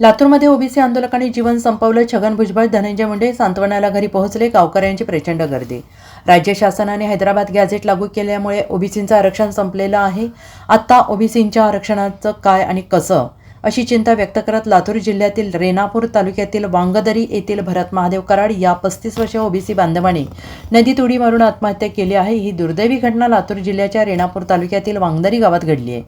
लातूरमध्ये ओबीसी आंदोलकांनी जीवन संपवलं. छगन भुजबळ धनंजय मुंडे सांत्वनाला घरी पोहोचले. गावकऱ्यांची प्रचंड गर्दी. राज्य शासनाने हैदराबाद गॅझेट लागू केल्यामुळे ओबीसींचं आरक्षण संपलेलं आहे. आत्ता ओबीसींच्या आरक्षणाचं काय आणि कसं? अशी चिंता व्यक्त करत लातूर जिल्ह्यातील रेणापूर तालुक्यातील वांगदरी येथील भरत महादेव कराड या पस्तीस वर्ष ओबीसी बांधवाने नदीत उडी मारून आत्महत्या केली आहे. ही दुर्दैवी घटना लातूर जिल्ह्याच्या रेणापूर तालुक्यातील वांगदरी गावात घडली आहे.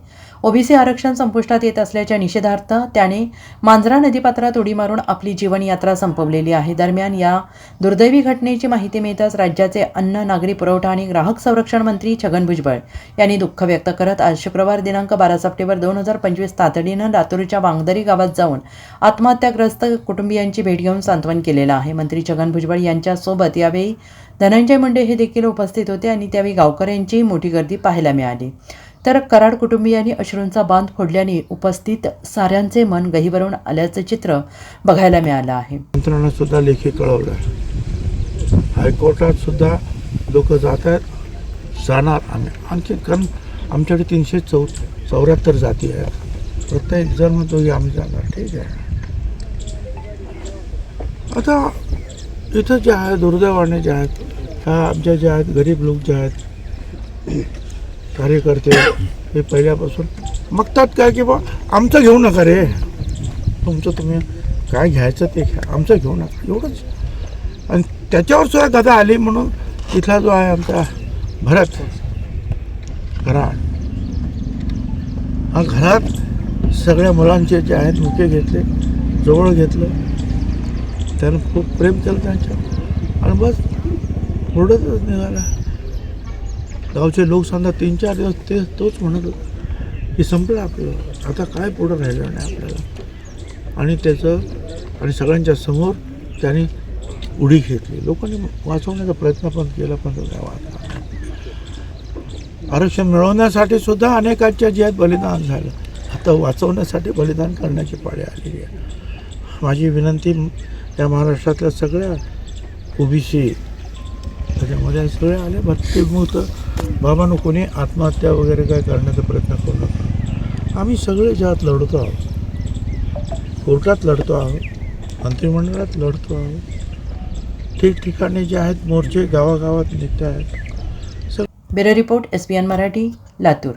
ओबीसी आरक्षण संपुष्टात येत असल्याच्या निषेधार्थ त्याने मांजरा नदीपात्रात उडी मारून आपली जीवनयात्रा संपवलेली आहे. दरम्यान या दुर्दैवी घटनेची माहिती मिळताच राज्याचे अन्न नागरी पुरवठा आणि ग्राहक संरक्षण मंत्री छगन भुजबळ यांनी दुःख व्यक्त करत आज शुक्रवार दिनांक बारा सप्टेंबर दोन हजार पंचवीस तातडीनं लातूरच्या वांगदरी गावात जाऊन आत्महत्याग्रस्त कुटुंबियांची भेट घेऊन सांत्वन केलेलं आहे. मंत्री छगन भुजबळ यांच्यासोबत यावेळी धनंजय मुंडे हे देखील उपस्थित होते आणि त्यावेळी गावकऱ्यांचीही मोठी गर्दी पाहायला मिळाली. तर कराड कुटुंबियांनी अश्रूंचा बांध फोडल्याने उपस्थित साऱ्यांचे मन गहिवरून आल्याचं चित्र बघायला मिळालं आहे. यंत्रणा सुद्धा लेखी कळवलं हायकोर्टात सुद्धा लोक जात आहेत जाणार आम्ही. आणखी कारण आमच्याकडे तीनशे चौ चौऱ्याहत्तर जाती आहेत. प्रत्येक जण म्हणतो की आम्ही जाणार. ठीक आहे. आता इथं जे आहे दुर्दैवाने जे आहेत ह्या आमच्या ज्या आहेत गरीब लोक जे आहेत कार्यकर्ते हे पहिल्यापासून मागतात काय की बा आमचं घेऊ नका रे. तुमचं तुम्ही काय घ्यायचं ते घ्या आमचं घेऊ नका एवढंच. आणि त्याच्यावर सुद्धा गदा आली म्हणून इथला जो आहे आमचा भरत घरात. हा घरात सगळ्या मुलांचे जे आहेत मुके घेतले जवळ घेतलं. त्यानं खूप प्रेम केलं त्यांच्या आणि बस पुढंच निघाला. गावचे लोक सांगतात तीन चार दिवस ते तोच म्हणत होता. की संपलं आपलं. आता काय पुढं राहिलं नाही आपल्याला. आणि त्याचं आणि सगळ्यांच्या समोर त्याने उडी घेतली. लोकांनी वाचवण्याचा प्रयत्न पण केला पण तो काय वाचला. आरक्षण मिळवण्यासाठी सुद्धा अनेकांच्या जे आहेत बलिदान झालं. आता वाचवण्यासाठी बलिदान करण्याची पाळी आलेली आहे. माझी विनंती या महाराष्ट्रातल्या सगळ्या ओबीसी त्याच्यामध्ये सगळे आले भक्तीमुक्त बाबांनो कोणी आत्महत्या वगैरे काय करण्याचा प्रयत्न करू नका. आम्ही सगळे ज्यात लढतो आहोत. कोर्टात लढतो आहोत. मंत्रिमंडळात लढतो आहोत. ठिकठिकाणी जे आहेत मोर्चे गावागावात निघत आहेत bureau report S P N Marathi Latur.